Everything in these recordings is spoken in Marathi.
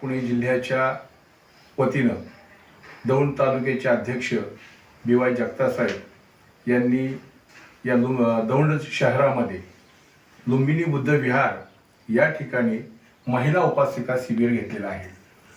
पुणे जिल्ह्याच्या वतीनं दौंड तालुक्याचे अध्यक्ष बी वाय जगतासाहेब यांनी या लुं दौंड शहरामध्ये लुंबिनी बुद्ध विहार या ठिकाणी महिला उपासिका शिबिर घेतलेलं आहे.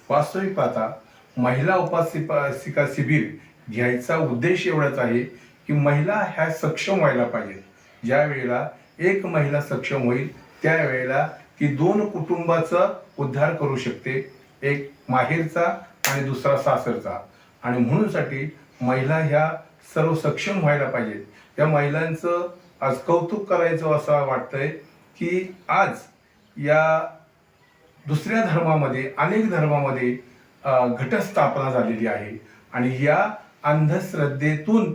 वास्तविक पाहता महिला उपासिका शिबिर घ्यायचा उद्देश एवढाच आहे की महिला ह्या सक्षम व्हायला पाहिजेत. ज्या वेळेला एक महिला सक्षम होईल त्यावेळेला ती दोन कुटुंबाचा उद्धार करू शकते. एक माहेरचा आणि दुसरा सासरचा. आणि म्हणूनसाठी महिला ह्या सर्व सक्षम व्हायला पाहिजेत. या महिलांचं आज कौतुक करायचं असं वाटतंय की आज या दुसऱ्या धर्मामध्ये अनेक धर्मामध्ये घटस्थापना झालेली आहे. आणि या अंधश्रद्धेतून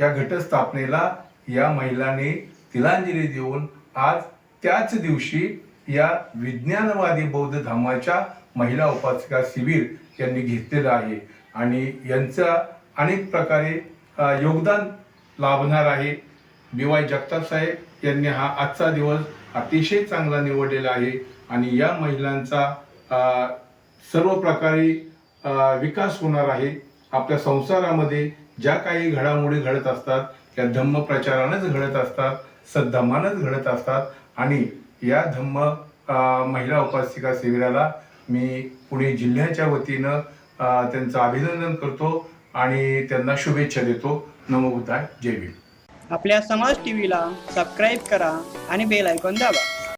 या घटस्थापनेला या महिलाने तिलांजली देऊन आज त्याच दिवशी या विज्ञानवादी बौद्ध धर्माच्या महिला उपासिका शिबिर यांनी घेतलेलं आहे. आणि यांचा अनेक प्रकारे योगदान लाभणार आहे. बी वाय जगताप साहेब यांनी हा आजचा दिवस अतिशय चांगला निवडलेला आहे. आणि या महिलांचा सर्व प्रकारे विकास होणार आहे. आपल्या संसारामध्ये ज्या काही घडामोडी घडत असतात त्या धम्मप्रचारानंच घडत असतात सद्धमानच घडत असतात. आणि या धम्म महिला उपासिका शिबिराला मी पुणे जिल्ह्याच्या वतीनं त्यांचं अभिनंदन करतो आणि त्यांना शुभेच्छा देतो. नमोबुद्धाय जय भीम. आपल्या समाज टीव्हीला सबस्क्राईब करा आणि बेल ऐकून दाबा.